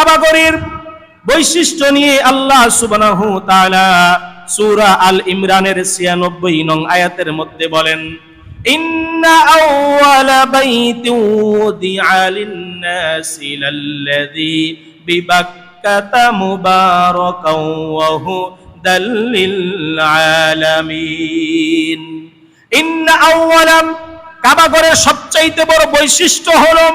কাবাগরের বৈশিষ্ট্য নিয়ে আল্লাহ সুবহানাহু তাআলা সূরা আল ইমরানের 96 নং আয়াতের মধ্যে বলেন, ইন্না আউওয়ালা বাইতিন উদিআ লিন-নাসি লাল্লাযী বিবাক্কাতা মুবারাকাও ওয়া হুদাল লিল-আলামিন। ইন্না আউওয়ালা, কাবাগরের সবচাইতে বড় বৈশিষ্ট্য হলো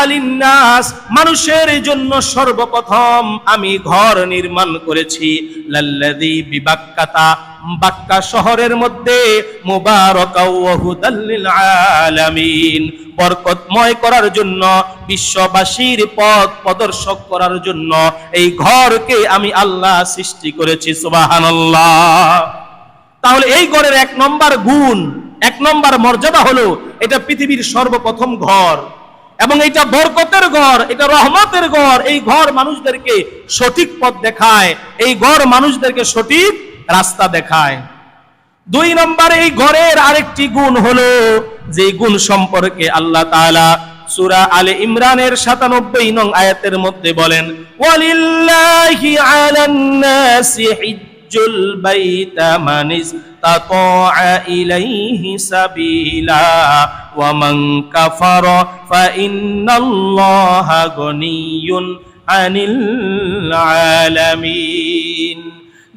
আলিন্নাস মানুষের জন্য সর্বপ্রথম আমি ঘর নির্মাণ করেছি। লাল্লাযী বিবাক্কাতা, বাক্কা শহরের মধ্যে আলামিন। বরকতময় করার জন্য, বিশ্ববাসীর পথ প্রদর্শক করার জন্য এই ঘরকে আমি আল্লাহ সৃষ্টি করেছি, সুবহানাল্লাহ। তাহলে এই ঘরের এক নম্বর গুণ এক নম্বর মর্যাদা হলো এটা পৃথিবীর সর্বপ্রথম ঘর। এবং এটা বরকতের ঘর, এটা রহমতের ঘর। এই ঘর মানুষদেরকে সঠিক পথ দেখায়, এই ঘর মানুষদেরকে সঠিক রাস্তা দেখায়। দুই নম্বরে, এই ঘরের আরেকটি গুণ হলো যে গুণ সম্পর্কে আল্লাহ তাআলা সূরা আলে ইমরানের 97 নং আয়াতের মধ্যে বলেন, ওয়ালিল্লাহি আলান নাসি হিজ্জুল বাইতা মান استطاع إليه سبيلا ومن كفر فإن الله غني عن العالمين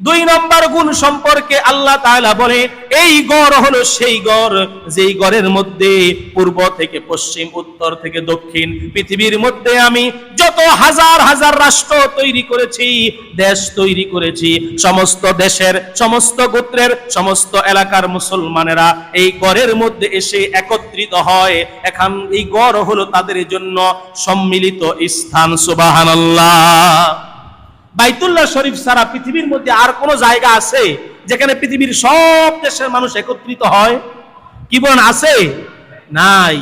দুই নম্বর গুণ সম্পর্কে আল্লাহ তাআলা বলে, এই গড় হলো সেই গড় যেই গড়ের মধ্যে পূর্ব থেকে পশ্চিম, উত্তর থেকে দক্ষিণ, পৃথিবীর মধ্যে আমি যত হাজার হাজার রাষ্ট্র তৈরি করেছি, দেশ তৈরি করেছি, সমস্ত দেশের, সমস্ত গোত্রের, সমস্ত এলাকার মুসলমানেরা এই গড়ের মধ্যে এসে একত্রিত হয়। এখন এই গড় হলো তাদের জন্য সম্মিলিত স্থান, সুবহানাল্লাহ। বাইতুল্লাহ শরীফ সারা পৃথিবীর মধ্যে আর কোন জায়গা আছে যেখানে পৃথিবীর সব দেশের মানুষ একত্রিত হয়? কি বলেন, আছে? নাই।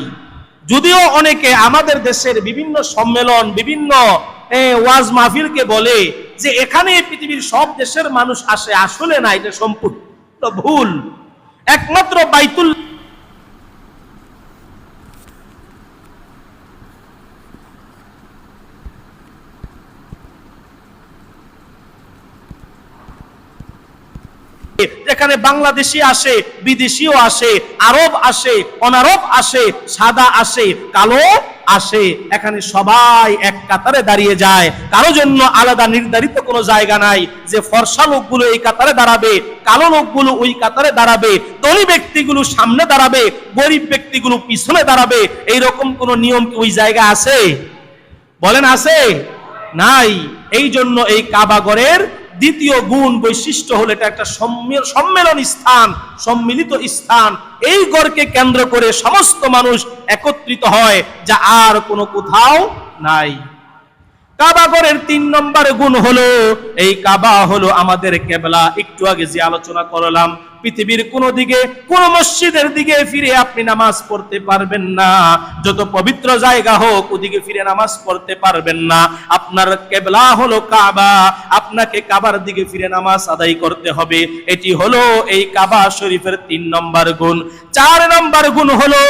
যদিও অনেকে আমাদের দেশের বিভিন্ন সম্মেলন, বিভিন্ন ওয়াজ মাহফিলকে বলে যে এখানে পৃথিবীর সব দেশের মানুষ আসে, আসলে না, এটা সম্পূর্ণ ভুল। একমাত্র বাইতুল যেখানে বাংলাদেশি আসে, বিদেশিও আসে, আরব আসে, অনারব আসে, সাদা আসে, কালো আসে। এখানে সবাই এক কাতারে দাঁড়িয়ে যায়। কারও জন্য আলাদা নির্ধারিত কোনো জায়গা নাই যে ফর্সা লোকগুলো এই কাতারে দাঁড়াবে, কালো লোকগুলো ওই কাতারে দাঁড়াবে, ধনী ব্যক্তিগুলো সামনে দাঁড়াবে, গরিব ব্যক্তিগুলো পিছনে দাঁড়াবে। এইরকম কোনো নিয়ম কি ওই জায়গা আছে? বলেন, আছে? নাই। এই জন্য এই কাবাগরের দ্বিতীয় গুণ বৈশিষ্ট্য হলো এটা একটা সম্মেলন স্থান, সম্মিলিত স্থান। এই গড়কে কেন্দ্র করে সমস্ত মানুষ একত্রিত হয়, যা আর কোনো কোথাও নাই। কাবাগরের তিন নম্বর গুণ হলো, এই কাবা হলো আমাদের কেবলা। একটু আগে যে আলোচনা করলাম পৃথিবীর কোন দিকে, কোন মসজিদের দিকে ফিরে আপনি নামাজ পড়তে পারবেন না। যত পবিত্র জায়গা হোক, ওদিকে ফিরে নামাজ পড়তে পারবেন না। আপনার কেবলা হলো কাবা। আপনাকে কাবার দিকে ফিরে নামাজ আদায় করতে হবে। এটি হলো এই কাবা শরীফের তিন নম্বর গুণ। চার নম্বর গুণ হলো,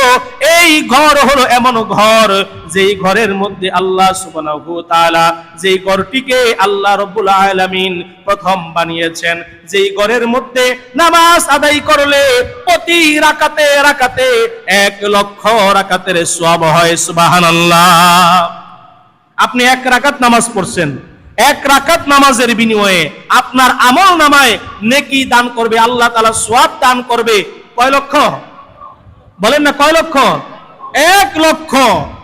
এই ঘর হলো এমন ঘর যেই ঘরের মধ্যে আল্লাহ সুবহানাহু তাআলা যেই ঘরটিকে আল্লাহ রব্বুল আলামিন প্রথম বানিয়েছেন। যেই ঘরের মধ্যে নামাজ আদায় করলে প্রতি রাকাতে রাকাতে এক লক্ষ রাকাতের সওয়াব হয়, সুবহানাল্লাহ। আপনি এক রাকাত নামাজ পড়ছেন, এক রাকাত নামাজের বিনিময়ে আপনার আমল নামায় নেকি দান করবে, আল্লাহ তাআলা সওয়াব দান করবে, কয় লক্ষ? বলেন না, কয় লক্ষ? এক লক্ষ।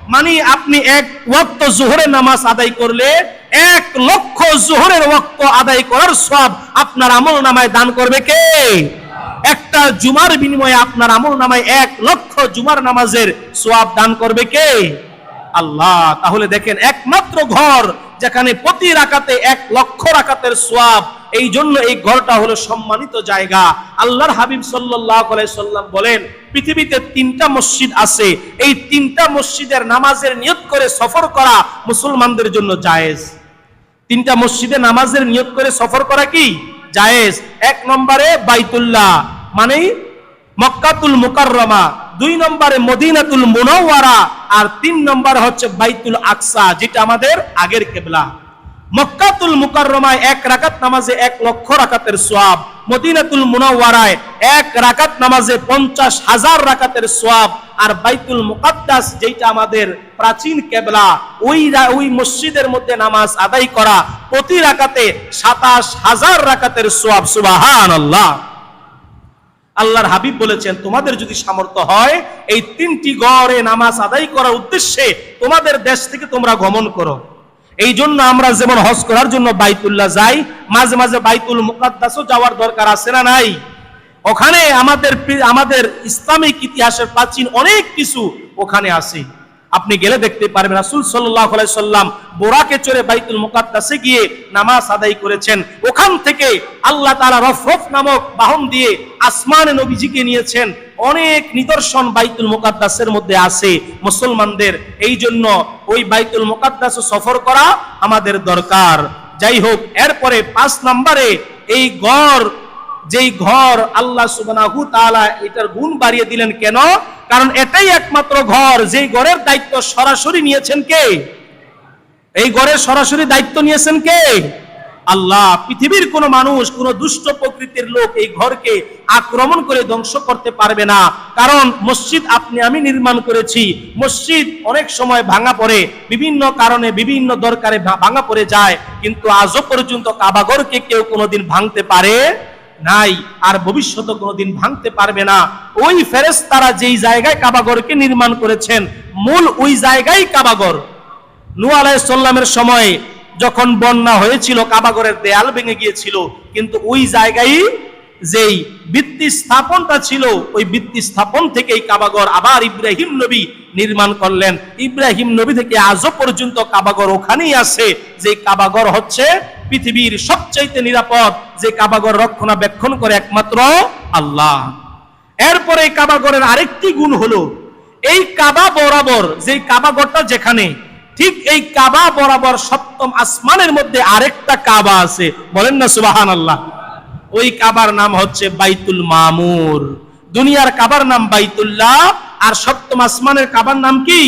মানে আপনি এক ওয়াক্ত জোহরের নামাজ আদায় করলে এক লক্ষ জোহরের ওয়াক্ত আদায় করার সব আপনার আমল নামায় দান করবে কে? একটা জুমার বিনিময়ে আপনার আমল নামায় এক লক্ষ জুমার নামাজের সোয়াব দান করবে কে? আল্লাহ। তাহলে দেখেন, একমাত্র ঘর যেখানে প্রতি রাকাতে এক লক্ষ রাকাতের সোয়াব, এই জন্য এই ঘরটা হলো সম্মানিত জায়গা। আল্লাহর হাবিব সাল্লাম বলেন, পৃথিবীতে তিনটা মসজিদ আছে। এই তিনটা মসজিদের নামাজের নিয়ত করে সফর করা মুসলমানদের জন্য জায়েজ। তিনটা মসজিদে নামাজের নিয়ত করে সফর করা কি? জায়েজ। এক নম্বরে বাইতুল্লাহ মানে মক্কাতুল মুকাররমা। দুই নম্বরে মদিনাতুল মুনাওয়ারা। আর তিন নম্বর হচ্ছে বাইতুল আকসা, যেটা আমাদের আগের কেবলা। মক্কাতুল মুকাররমায় এক রাকাত নামাজে এক লক্ষ রাকাতের সোয়াব। মদিনাতুল মুনাওয়ারায় এক রাকাত নামাজে পঞ্চাশ হাজার রাকাতের সোয়াব। আর বাইতুল মুকাদ্দাস যেটা আমাদের প্রাচীন কেবলা, ওই ওই মসজিদের মধ্যে নামাজ আদায় করা, প্রতি রাকাতে সাতাশ হাজার রাকাতের সোয়াব। সুবাহান আল্লাহ আল্লাহর হাবিব বলেছেন, তোমাদের যদি সামর্থ্য হয়, এই তিনটি গড়ে নামাজ আদায় করার উদ্দেশ্যে তোমাদের দেশ থেকে তোমরা গমন করো। এই জন্য আমরা যেমন হজ করার জন্য বাইতুল্লাহ যাই, মাঝে মাঝে বাইতুল মুকাদ্দাসও যাওয়ার দরকার আছে না নাই? ওখানে আমাদের আমাদের ইসলামিক ইতিহাসের প্রাচীন অনেক কিছু ওখানে আছে। আপনি গেলে দেখতে পারবেন। রাসূল সাল্লাম বোরাকে চড়ে বাইতুল মুকাদ্দাসে গিয়ে নামাজ আদায় করেছেন। ওখান থেকে আল্লাহ তারা রফরফ নামক বাহন দিয়ে আসমানে নবীজিকে নিয়েছেন। অনেক নিদর্শন বাইতুল মুকাদ্দাসের মধ্যে আছে। মুসলমানদের এই জন্য ওই বাইতুল মুকাদ্দাস সফর করা আমাদের দরকার। যাই হোক, এরপরে পাঁচ নম্বরে এই গড় যেই ঘর আল্লাহ সুবহানাহু তাআলা এটার গুণ বাড়িয়ে দিলেন কেন? কারণ এটাই একমাত্র ঘর, যেই ঘরের দায়িত্ব সরাসরি নিয়েছেন কে? এই ঘরের সরাসরি দায়িত্ব নিয়েছেন কে? আল্লাহ। পৃথিবীর কোন মানুষ, কোন দুষ্ট প্রকৃতির লোক এই ঘরকে আক্রমণ করে ধ্বংস করতে পারবে না। কারণ মসজিদ আপনি, আমি নির্মাণ করেছি। মসজিদ অনেক সময় ভাঙা পড়ে, বিভিন্ন কারণে বিভিন্ন দরকারে ভাঙা পড়ে যায়। কিন্তু আজও পর্যন্ত কাবাগরকে কেউ কোনোদিন ভাঙতে পারে নাই, আর ভবিষ্যতে কোনোদিন ভাঙতে পারবে না। ওই ফেরেস তারা যেই জায়গায় কাবাগরকে নির্মাণ করেছেন, মূল ওই জায়গায় কাবাগর। নু আলাইসাল্লামের সময় যখন বন্যা হয়েছিল, কাবাগরের দেয়াল ভেঙে গিয়েছিল, কিন্তু ওই জায়গায় যেই ভিত্তি স্থাপনটা ছিল, ওই ভিত্তি স্থাপন থেকে এই কাবাগর আবার ইব্রাহিম নবী নির্মাণ করলেন। ইব্রাহিম নবী থেকে আজও পর্যন্ত কাবাগর ওখানেই আছে, যে কাবাগর হচ্ছে পৃথিবীর সবচাইতে নিরাপদ, যে কাবাগর রক্ষণাবেক্ষণ করে একমাত্র আল্লাহ। এরপরে কাবাগরের আরেকটি গুণ হলো, এই কাবা বরাবর যে কাবাগরটা যেখানে, ঠিক এই কাবা বরাবর সপ্তম আসমানের মধ্যে আরেকটা কাবা আছে। বলেন না সুবাহান আল্লাহ ওই কাবার নাম হচ্ছে বাইতুল মামুর। দুনিয়ার কাবার নাম বাইতুল্লাহ, আর সপ্তম আসমানের কাবার নাম কি?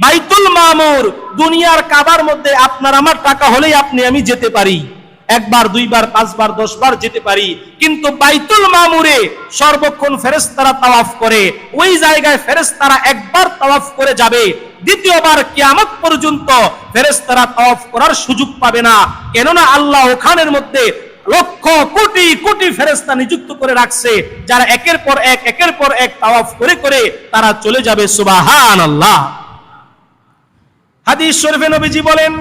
বাইতুল মামুর। দুনিয়ার কাবার মধ্যে আপনার আমার টাকা হলেই আপনি আমি যেতে পারি। একবার, দুইবার, পাঁচবার, দশবার যেতে পারি। কিন্তু বাইতুল মামুরে সর্বক্ষণ ফেরেশতারা তাওয়াফ করে। ওই জায়গায় ফেরেশতারা একবার তাওয়াফ করে যাবে। দ্বিতীয়বার কিয়ামত পর্যন্ত ফেরেশতারা তাওয়াফ করার সুযোগ পাবে না। কেননা আল্লাহ ওখানের মধ্যে লক্ষ কোটি কোটি ফেরেশতা নিযুক্ত করে রাখছে, যারা একের পর এক, একের পর এক তাওয়াফ করে করে তারা চলে যাবে, সুবহানাল্লাহ। হাদিস শরীফে নবীজি বলেন,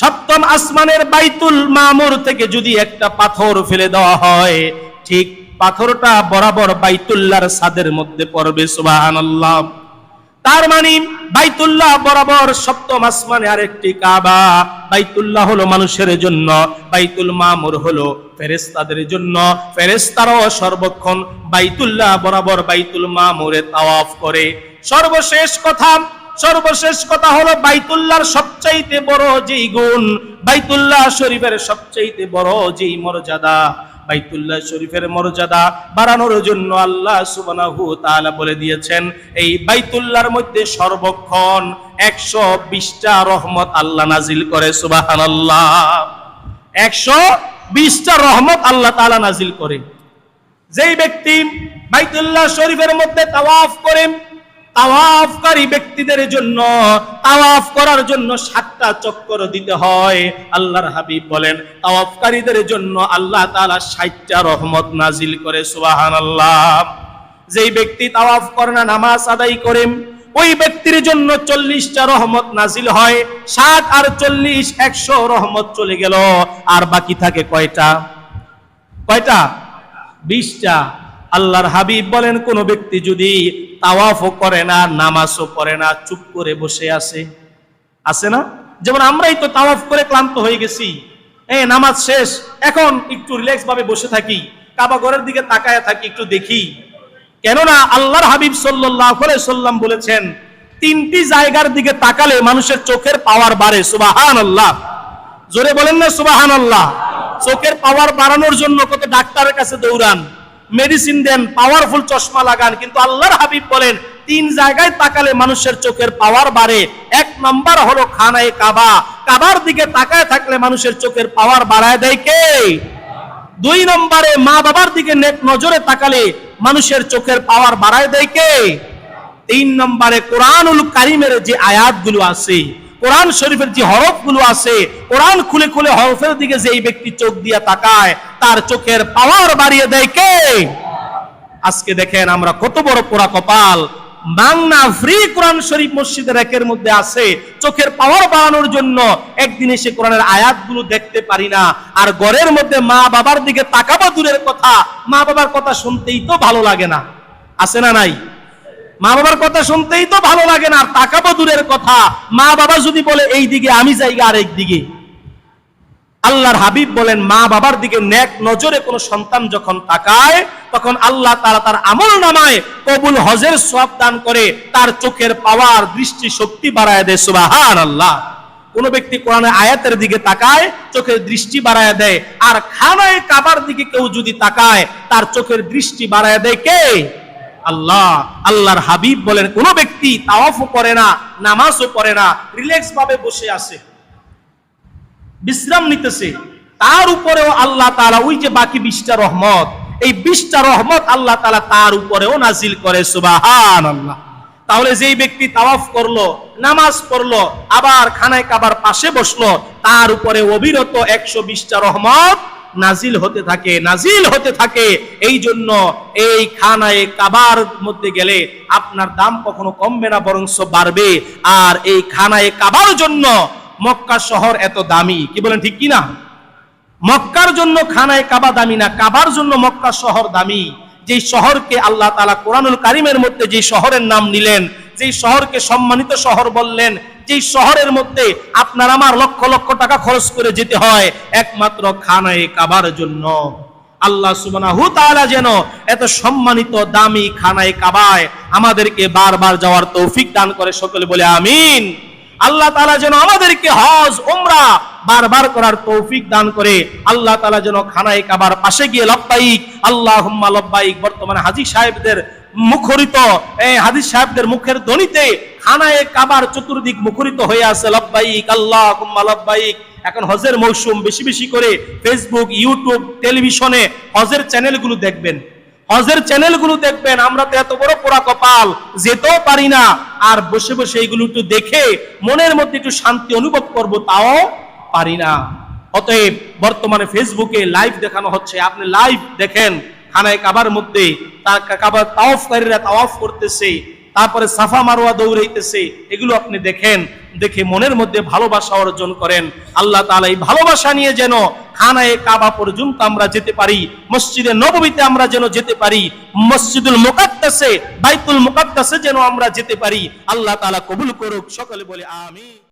সপ্তম আসমানের বাইতুল মামুর থেকে যদি একটা পাথর ফেলে দেওয়া হয়, ঠিক পাথরটা বরাবর বাইতুল্লাহর সাদের মধ্যে পড়বে, সুবহানাল্লাহ। তার মানে বাইতুল্লাহ বরাবর সপ্তম আসমানে আরেকটি কাবা। বাইতুল্লাহ হলো মানুষের জন্য, বাইতুল মামুর হলো ফেরেশতাদের জন্য। ফেরেশতারাও সর্বক্ষণ বাইতুল্লাহ বরাবর বাইতুল মামুরে তাওয়াফ করে। সর্বশেষ কথা সর্বশেষ কথা হলো বাইতুল্লাহর সবচাইতে বড় যেই গুণ, বাইতুল্লাহ শরীফের সবচাইতে বড় যেই মর্যাদা। বাইতুল্লাহ শরীফের মর্যাদা বাড়ানোর জন্য আল্লাহ সুবহানাহু তাআলা বলে দিয়েছেন, এই বাইতুল্লাহর মধ্যে সর্বক্ষণ একশো বিশটা রহমত আল্লাহ নাজিল করে, সুবহানাল্লাহ। একশো বিশটা রহমত আল্লাহ তাআলা নাজিল করে। যেই ব্যক্তি বাইতুল্লাহ শরীফের মধ্যে তাওয়াফ করেন তাওয়াফকারী ব্যক্তিদের জন্য তাওয়াফ করার জন্য সাতটা চক্কর দিতে হয়। আল্লাহর হাবিব বলেন তাওয়াফকারীদের জন্য আল্লাহ তাআলা ষাটটা রহমত নাজিল করে, সুবহানাল্লাহ। যেই ব্যক্তি তাওয়াফ করে না, নামাজ আদায় করেন ওই ব্যক্তির জন্য চল্লিশটা রহমত নাজিল হয় ষাট আর চল্লিশ একশো রহমত চলে গেল। আর বাকি থাকে কয়টা? কয়টা? বিশটা। আল্লাহর হাবিব বলেন, কোন ব্যক্তি যদি তাওয়াফও করে না, নামাজও পড়ে না, চুপ করে বসে আছে আছে না? যেমন আমরাই তো তাওয়াফ করে ক্লান্ত হয়ে গেছি। এই নামাজ শেষ, এখন একটু রিল্যাক্স ভাবে বসে থাকি, কাবা ঘরের দিকে তাকায় থাকি, একটু দেখি। কেননা আল্লাহর হাবিব সাল্লাল্লাহু আলাইহি সাল্লাম বলেছেন, তিনটি জায়গার দিকে তাকালে মানুষের চোখের পাওয়ার বাড়ে, সুবহানাল্লাহ। জোরে বলেন না, সুবহানাল্লাহ। চোখের পাওয়ার বাড়ানোর জন্য কত ডাক্তারের কাছে দৌড়ান। মেডিসিন দেন পাওয়ারফুল চশমা লাগান, কিন্তু আল্লাহর হাবিব বলেন, তিন জায়গায় তাকালে মানুষের চোখের পাওয়ার বাড়ে। এক নাম্বার হলো খানায় কাবা। কাবার দিকে তাকায় থাকলে মানুষের চোখের পাওয়ার বাড়ায় দেয় কে? দুই নম্বরে মা বাবার দিকে নেক নজরে তাকালে মানুষের চোখের পাওয়ার বাড়ায় দেয় কে? তিন নম্বরে কোরআনুল কারিমের যে আয়াতগুলো আছে, কোরআন শরীফের যে হরফগুলো আছে, কোরআন খুলে খুলে হরফের দিকে যে এই ব্যক্তি চোখ দিয়ে তাকায় তার চোখের পাওয়ার বাড়িয়ে দেয় কে? আজকে দেখেন আমরা কত বড় পোড়া কপাল। বাংলা ফ্রি কোরআন শরীফ মসজিদের একের মধ্যে আছে। চোখের পাওয়ার বাড়ানোর জন্য একদিন এসে কোরআনের আয়াতগুলো দেখতে পারি না। আর ঘরের মধ্যে মা বাবার দিকে তাকাবা দূরের কথা। মা বাবার কথা শুনতেই তো ভালো লাগে না। আছে না নাই? মা বাবার কথা শুনতেই তো ভালো লাগে না। আর তাকাবো দূরের কথা। মা বাবা যদি বলে এই দিকে আমি যাই আরেক দিকে আল্লাহর হাবিব বলেন, মা বাবার দিকে নেক নজরে কোনো সন্তান যখন তাকায়, তখন আল্লাহ তারা তার আমল নামায় কবুল হজের সব দান করে, তার চোখের পাওয়ার দৃষ্টি শক্তি বাড়ায় দেয় সুবাহান আল্লাহ কোন ব্যক্তি কোরআনের আয়াতের দিকে তাকায়, চোখের দৃষ্টি বাড়ায় দেয়, আর খানায় কাবার দিকে কেউ যদি তাকায়, তার চোখের দৃষ্টি বাড়ায় দেয় কে? আল্লাহ। আল্লাহর হাবিব বলেন, কোন ব্যক্তি তাওয়াফও করে না, নামাজও পড়ে না রিল্যাক্স ভাবে বসে আছে। বিশ্রাম নিতেছে। তার উপরেও আল্লাহ তালা ওই যে বাকি বিশটা রহমত, এই বিশটা রহমত আল্লাহ তাআলা তার উপরেও নাজিল করে সুবাহান আল্লাহ তাহলে যেই ব্যক্তি তাওয়াফ করল, নামাজ পড়ল, আবার খানায় কাবার পাশে বসল, তার উপরে অবিরত একশো বিশটা রহমত নাজিল হতে থাকে নাজিল হতে থাকে। এই জন্য এই খানায় কাবার মধ্যে গেলে আপনার দাম কখনো কমবে না বরংস বাড়বে। আর এই খানায় কাবার জন্য মক্কা শহর এত দামি, কি বলেন ঠিক কি না মক্কার জন্য খানায় কাবা দামি না, কাবার জন্য মক্কা শহর দামি। যেই শহরকে আল্লাহ তালা কোরআনুল কারিমের মধ্যে যেই শহরের নাম নিলেন, যেই শহরকে সম্মানিত শহর বললেন, যেই শহরের মধ্যে আপনার আমার লক্ষ লক্ষ টাকা খরচ করে যেতে হয়, একমাত্র খানায় কাবার জন্য। আল্লাহ সুবহানাহু তাআলা যেন এত সম্মানিত, দামি খানায় কাবায় আমাদেরকে বারবার যাওয়ার তৌফিক দান করে সকলে বলে আমিন। আল্লাহ তালা যেন আমাদেরকে হজ, উমরা বারবার করার তৌফিক দান করে। আল্লাহ তাআলা যেন খানায় কাবার পাশে গিয়ে লব্বাইক। আল্লাহুম্মা লব্বাইক। বর্তমানে হাজী সাহেবদের মুখরিত এই হাদিস সাহেবদের মুখের ধ্বনিতে খানায় কাবার চতুর্দিক মুখরিত হয়ে আছে লব্বাইক। আল্লাহুম্মা লব্বাইক। এখন হজের মৌসুম, বেশি বেশি করে ফেসবুক ইউটিউব টেলিভিশনে হজের চ্যানেলগুলো দেখবেন। হজের চ্যানেলগুলো দেখবেন, আমরা তো এত বড় পোড়া কপাল, যেতেও পারি না। আর বসে বসে এইগুলো একটু দেখে মনের মধ্যে একটু শান্তি অনুভব করব, তাও পারি না। অতএব বর্তমানে ফেসবুকে লাইভ দেখানো হচ্ছে, আপনি লাইভ দেখেন, খানায় কাবার মধ্যে তার কাবার তাওয়াফকারীরা তাওয়াফ করতেছে। তারপরে সাফা মারোয়া দৌড়াইতেছে, এগুলো আপনি দেখেন, দেখে মনের মধ্যে ভালোবাসা অর্জন করেন। আল্লাহ তালা এই ভালোবাসা নিয়ে যেন খানায় কাবা পর্যন্ত আমরা যেতে পারি, মসজিদে নবমীতে আমরা যেন যেতে পারি, মসজিদুল মোকাদ্দাসে, বাইতুল মোকাদ্দাসে যেন আমরা যেতে পারি, আল্লাহ তালা কবুল করুক, সকলে বলে আমিন।